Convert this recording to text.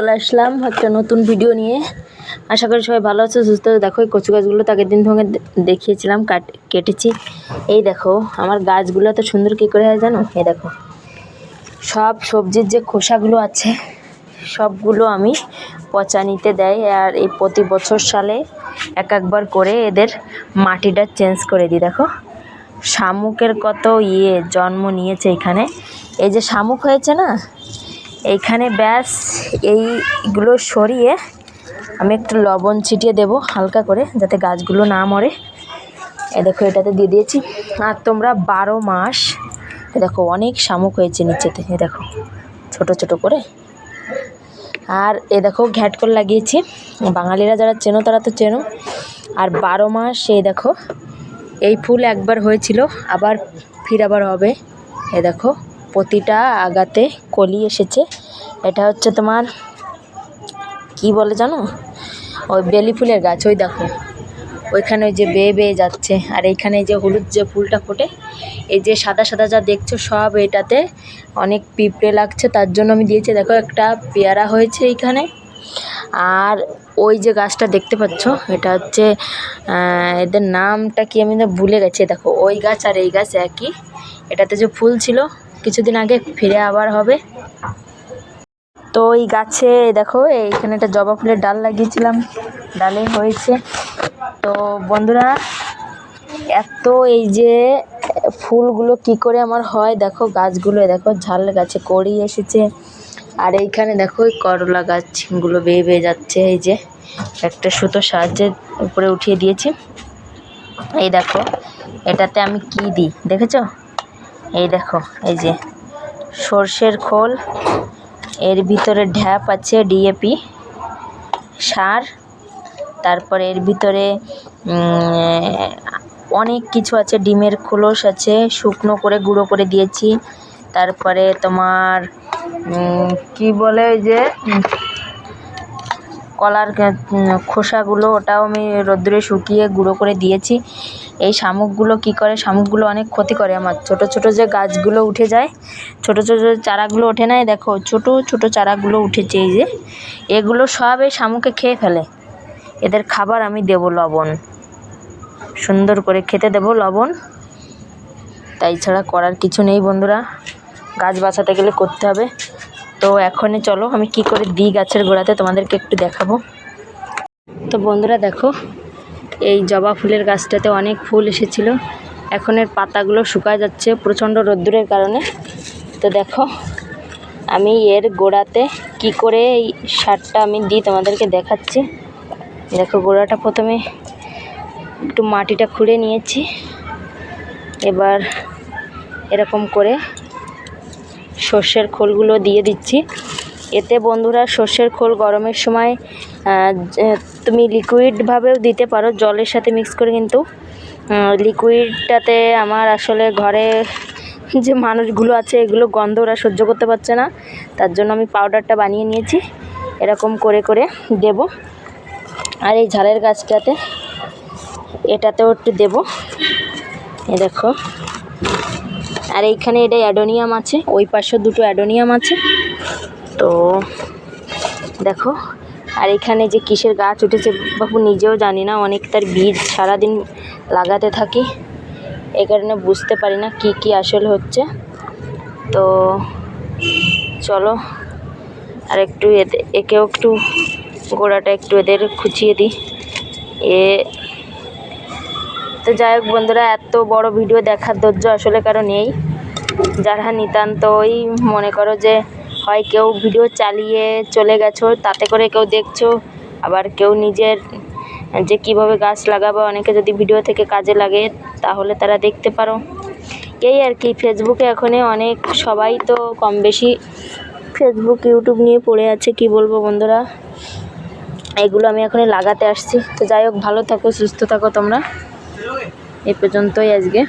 চলে আসলাম একটা নতুন ভিডিও নিয়ে। আশা করি সবাই ভালো আছে, সুস্থ দেখো কচু গাছগুলো তো আগের দিন দে- দেখিয়েছিলাম, কাট কেটেছি। এই দেখো, আমার গাছগুলো তো সুন্দর কী করে হয় জানো? এই দেখো। সব সবজির যে খোসাগুলো আছে, সবগুলো আমি পচা নিতে দেয় আর এই প্রতি বছর সালে এক একবার করে এদের মাটিটা চেঞ্জ করে দিই, দেখো। শামুকের কত ইয়ে জন্ম নিয়েছে এখানে। এই যে শামুক হয়েছে না এইখানে ব্যাস, এইগুলো সরিয়ে আমি একটু লবণ ছিটিয়ে দেবো হালকা করে, যাতে গাছগুলো না মরে। এ দেখো, এটাতে দিয়ে দিয়েছি। আর তোমরা বারো মাস, এ দেখো, অনেক শামুক হয়েছে নিচেতে, এ দেখো, ছোট ছোট করে। আর এ দেখো ঘ্যাট করে লাগিয়েছি। বাঙালিরা যারা চেনো, তারা তো চেনো। আর বারো মাস এই দেখো, এই ফুল একবার হয়েছিল, আবার ফির আবার হবে, এ দেখো। প্রতিটা আগাতে কলি এসেছে। এটা হচ্ছে তোমার, কি বলে জানো? ওই বেলি ফুলের গাছ, ওই দেখো। ওইখানে ওই যে বেয়ে বেয়ে যাচ্ছে। আর এইখানে যে হলুদ যে ফুলটা ফোটে, এই যে সাদা সাদা যা দেখছ সব এটাতে অনেক পিঁপড়ে লাগছে, তার জন্য আমি দিয়েছি। দেখো, একটা পেয়ারা হয়েছে এইখানে। আর ওই যে গাছটা দেখতে পাচ্ছ, এটা হচ্ছে এদের নামটা কি আমি ভুলে গেছি। দেখো, ওই গাছ আর এই গাছ একই। এটাতে যে ফুল ছিল কিছুদিন আগে ফিরে আবার হবে। তো এই গাছে, দেখো এইখানে একটা জবা ফুলের ডাল লাগিয়েছিলাম। ডালে হয়েছে। তো বন্ধুরা, এত এই যে ফুলগুলো কি করে আমার হয়, দেখো গাছগুলো, দেখো ঝাল গাছে কড়ি এসেছে। আর এইখানে দেখো ওই করলা গাছগুলো বেয়ে বেয়ে যাচ্ছে, এই যে একটা সুতো সাহায্যে উপরে উঠিয়ে দিয়েছি। এই দেখো, এটাতে আমি কি দিই, দেখেছ? এই দেখো, এই যে সর্ষের খোল, এর ভিতরে ঢ্যাপ আছে ডিএপি সার, তারপরে এর ভিতরে অনেক কিছু আছে, ডিমের খোলস আছে, শুকনো করে গুঁড়ো করে দিয়েছি, তারপরে তোমার কি বলে যে কলার খোসাগুলো ওটাও আমি রোদ্দুরে শুকিয়ে গুঁড়ো করে দিয়েছি। এই শামুকগুলো কি করে? শামুকগুলো অনেক ক্ষতি করে আমার। ছোট ছোট যে গাছগুলো উঠে যায়, ছোট ছোট চারাগুলো ওঠে না, এই দেখো, ছোট ছোট চারাগুলো উঠেছে এই যে। এগুলো সব এই শামুকে খেয়ে ফেলে। এদের খাবার আমি দেবো লবণ। সুন্দর করে খেতে দেবো লবণ। তাই ছাড়া করার কিছু নেই বন্ধুরা। গাছ বাঁচাতে গেলে করতে হবে। তো এখনই চলো, আমি কি করে দিই গাছের গোড়াতে তোমাদেরকে একটু দেখাবো। তো বন্ধুরা দেখো, এই জবা ফুলের গাছটাতে অনেক ফুল এসেছিল। এখন এর পাতাগুলো শুকায় যাচ্ছে প্রচণ্ড রোদ্দুরের কারণে। তো দেখো, আমি এর গোড়াতে কি করে এই সারটা আমি দিই তোমাদেরকে দেখাচ্ছি। দেখো, গোড়াটা প্রথমে একটু মাটিটা খুঁড়ে নিয়েছি। এবার এরকম করে সর্ষের খোলগুলো দিয়ে দিচ্ছি। এতে বন্ধুরা সর্ষের খোল গরমের সময় তুমি লিকুইডভাবেও দিতে পারো, জলের সাথে মিক্স করে কিন্তু লিকুইডটাতে আমার আসলে ঘরে যে মানুষগুলো আছে, এগুলো গন্ধ ওরা সহ্য করতে পারছে না। তার জন্য আমি পাউডারটা বানিয়ে নিয়েছি। এরকম করে করে দেব। আর এই ঝালের গাছটাতে, এটাতেও একটু দেবো। এ দেখো। আর এইখানে এটা অ্যাডোনিয়াম আছে, ওই পাশেও দুটো অ্যাডোনিয়াম আছে। তো দেখো, আর এখানে যে কিসের গাছ উঠেছে, বাবু নিজেও জানি না অনেক তার বীজ সারাদিন লাগাতে থাকি। এই কারণে বুঝতে পারি না কি কি আসল হচ্ছে। তো চলো, আর একটু একেও একটু গোড়াটা একটু এদের খুঁচিয়ে দিই। এ তো যাই হোক বন্ধুরা, এত বড় ভিডিও দেখার ধৈর্য আসলে কারও নেই। যারা নিতান্তই মনে করো যে হয় কেউ ভিডিও চালিয়ে চলে গেছো, তাতে করে কেউ দেখছ, আবার কেউ নিজের যে কীভাবে গাছ লাগাবে, অনেকে যদি ভিডিও থেকে কাজে লাগে, তাহলে তারা দেখতে পারো। এই আর কি ফেসবুকে এখনই অনেক সবাই তো কম বেশি ফেসবুক ইউটিউব নিয়ে পড়ে আছে, কি বলব বন্ধুরা? এগুলো আমি এখনই লাগাতে আসছি। তো যাই হোক, ভালো থাকো, সুস্থ থাকো তোমরা। এই পর্যন্তই আজকে।